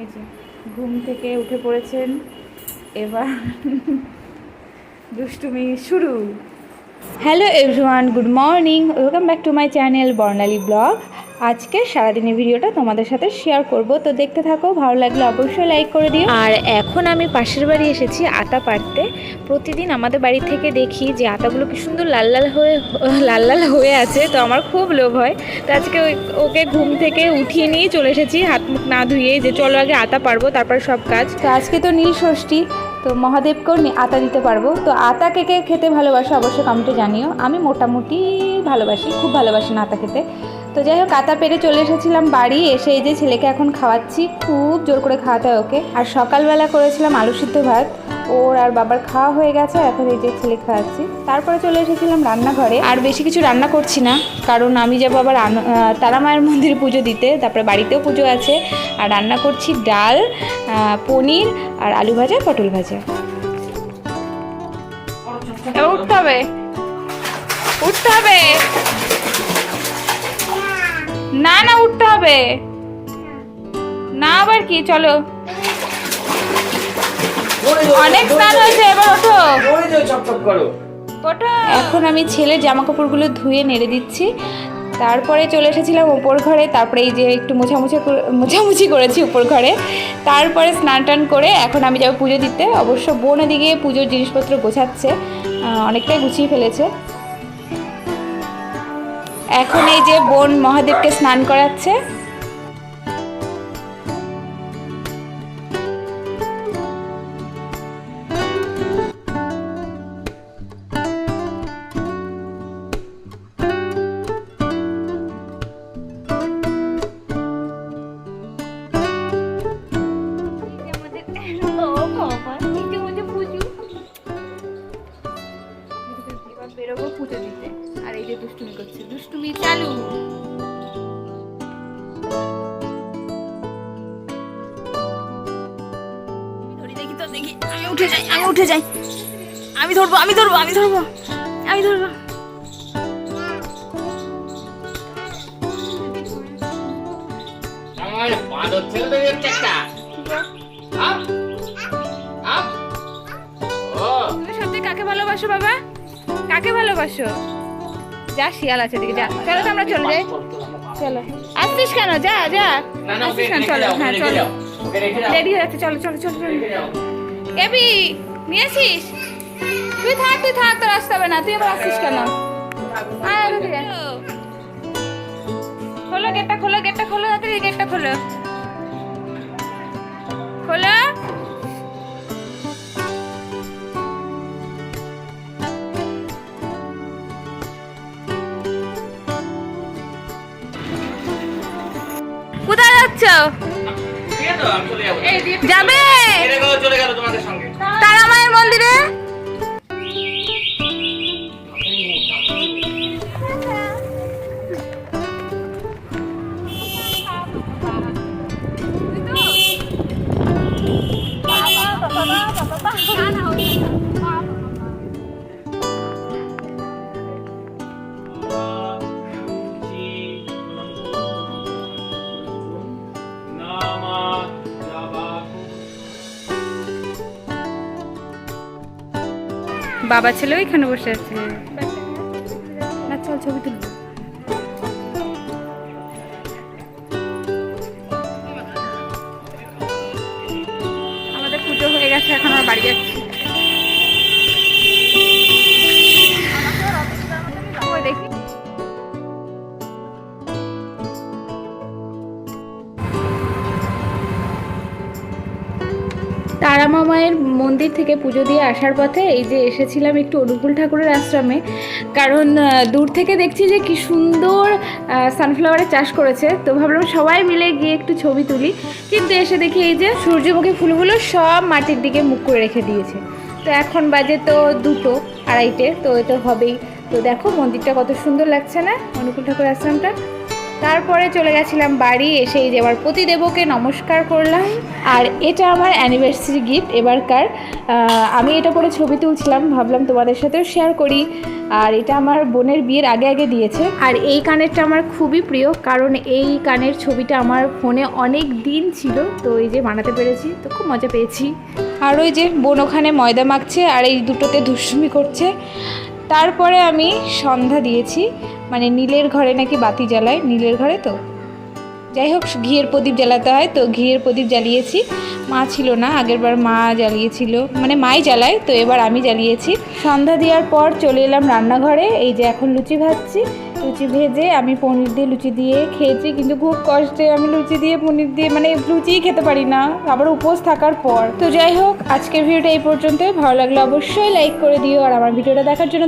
এই যে, ঘুম থেকে উঠে পড়েছেন। এবার দুষ্টুমি শুরু। Hello everyone good morning welcome back to my channel Barnali blog আজকে সারাদিনের ভিডিওটা তোমাদের সাথে শেয়ার করব। তো দেখতে থাকো, ভালো লাগলে অবশ্যই লাইক করে দিও। আর এখন আমি পাশের বাড়ি এসেছি আতা পাড়তে। প্রতিদিন আমাদের বাড়ি থেকে দেখি যে আতাগুলো কি সুন্দর লাল লাল হয়ে, লাল লাল হয়ে আছে, তো আমার খুব লোভ হয়। তো আজকে ওকে ঘুম থেকে উঠিয়ে নিয়ে চলে এসেছি, হাত মুখ না ধুয়ে যে চলো আগে আতা পারব তারপর সব কাজ। তো আজকে তো নীল ষষ্ঠী, তো মহাদেবকেও আতা দিতে পারব। তো আতা কে কে খেতে ভালোবাসো অবশ্যই কমেন্টে জানিও। আমি মোটামুটি ভালোবাসি, খুব ভালোবাসি না আতা খেতে। তো যাই হোক আতা পেরে চলে এসেছিলাম বাড়ি, এসে এই যে ছেলেকে এখন খাওয়াচ্ছি, খুব জোর করে খাওয়াতে হয় ওকে। আর সকালবেলা করেছিলাম আলু সিদ্ধ ভাত, ওর আর বাবার খাওয়া হয়ে গেছে, এখন এই যে ছেলে খাওয়াচ্ছি। তারপরে চলে এসেছিলাম রান্নাঘরে। আর বেশি কিছু রান্না করছি না, কারণ আমি যাব আবার তারা মায়ের মন্দিরে পুজো দিতে, তারপরে বাড়িতেও পুজো আছে। আর রান্না করছি ডাল পনির আর আলু ভাজা, পটল ভাজা। উঠতে হবে। উঠতে হবে। না না, উঠতে হবে। না, আবার কি? চলো। অনেক স্নান হয়েছে, এবার ওঠো। এখন আমি ছেলে জামা কাপড়গুলো ধুয়ে নেড়ে দিচ্ছি। তারপরে চলে এসেছিলাম ওপর ঘরে, তারপরে এই যে একটু মোছামুছি মোছামুছি করেছি উপর ঘরে। তারপরে স্নান টান করে এখন আমি যাব পুজো দিতে। অবশ্য বোন এদিকে পুজোর জিনিসপত্র গোছাচ্ছে অনেকটাই গুছিয়ে ফেলেছে। এখন এই যে বোন মহাদেবকে স্নান করাচ্ছে বেরোবো পুজো দিতে। আর এই যে দুষ্টুমি করছে। দুষ্টুমি চালু। দেখি তো দেখি। আমি উঠে যাই আমি উঠে যাই। আমি ধরবো আমি ধরবো আমি ধরবো আমি ধরবো। আমার বাঁদর ছেলে তো একটা? একটা আপ আপ। ও। তুমি সত্যি কাকে ভালোবাসো বাবা? কাকে ভালোবাসো? যা শিয়াল আছে দিকে যা। চলো তো আমরা চলে যাই। চলো। আসছিস কেন? যা যা। আসছিস কেন? চলো হ্যাঁ চলো। রেডি হয়ে যাচ্ছে চলো চলো চলো চলো। এবি নিয়ে আসিস? তুই থাক তুই থাক তোর আসতে হবে না। তুই আবার আসছিস কেন? খোলো গেটটা খোলো গেটটা খোলো তাড়াতাড়ি গেটটা খোলো। যাচ্ছ যাব। যাবে। ছেড়ে গেল চলে গেল তোমাদের সঙ্গে। তারা মায়ের মন্দিরে? বাবা ছেলে ওইখানে বসে আছে। না চল ছবি তুলবো আমাদের পুজো হয়ে গেছে এখন আমরা বাড়ি যাচ্ছি। তারা মামায়ের মন্দির থেকে পুজো দিয়ে আসার পথে এই যে এসেছিলাম একটু অনুকূল ঠাকুরের আশ্রমে, কারণ দূর থেকে দেখছি যে কি সুন্দর সানফ্লাওয়ারের চাষ করেছে। তো ভাবলাম সবাই মিলে গিয়ে একটু ছবি তুলি। কিন্তু এসে দেখি এই যে সূর্যমুখী ফুলগুলো সব মাটির দিকে মুখ করে রেখে দিয়েছে। তো এখন বাজে তো দুটো আড়াইটে, তো এটা হবেই। তো দেখো মন্দিরটা কত সুন্দর লাগছে না, অনুকূল ঠাকুর আশ্রমটা। তারপরে চলে গেছিলাম বাড়ি, এসে এই যে আমার পতিদেবকে নমস্কার করলাম। আর এটা আমার অ্যানিভার্সারি গিফট এবারকার। আমি এটা পরে ছবি তুলছিলাম, ভাবলাম তোমাদের সাথেও শেয়ার করি। আর এটা আমার বোনের বিয়ের আগে আগে দিয়েছে। আর এই কানেরটা আমার খুবই প্রিয়, কারণ এই কানের ছবিটা আমার ফোনে অনেক দিন ছিল, তো এই যে বানাতে পেরেছি, তো খুব মজা পেয়েছি। আর ওই যে বোন ওখানে ময়দা মাখছে, আর এই দুটোতে দুষ্টুমি করছে। তারপরে আমি সন্ধ্যা দিয়েছি। মানে নীলের ঘরে নাকি বাতি জ্বালায়, নীলের ঘরে তো। যাই হোক, ঘিয়ের প্রদীপ জ্বালাতে হয়, তো ঘিয়ের প্রদীপ জ্বালিয়েছি। মা ছিল না, আগেরবার মা জ্বালিয়েছিল। মানে মাই জ্বালায়, তো এবার আমি জ্বালিয়েছি। সন্ধ্যা দেওয়ার পর চলে এলাম রান্নাঘরে, এই যে এখন লুচি ভাজছি। লুচি ভেজে আমি পনির দিয়ে লুচি দিয়ে খেয়েছি, কিন্তু খুব কষ্টে আমি লুচি দিয়ে, পনির দিয়ে মানে লুচিই খেতে পারি না। আবার উপোস থাকার পর। তো যাই হোক, আজকের ভিডিওটা এই পর্যন্ত ভালো লাগলে অবশ্যই লাইক করে দিও, আর আমার ভিডিওটা দেখার জন্য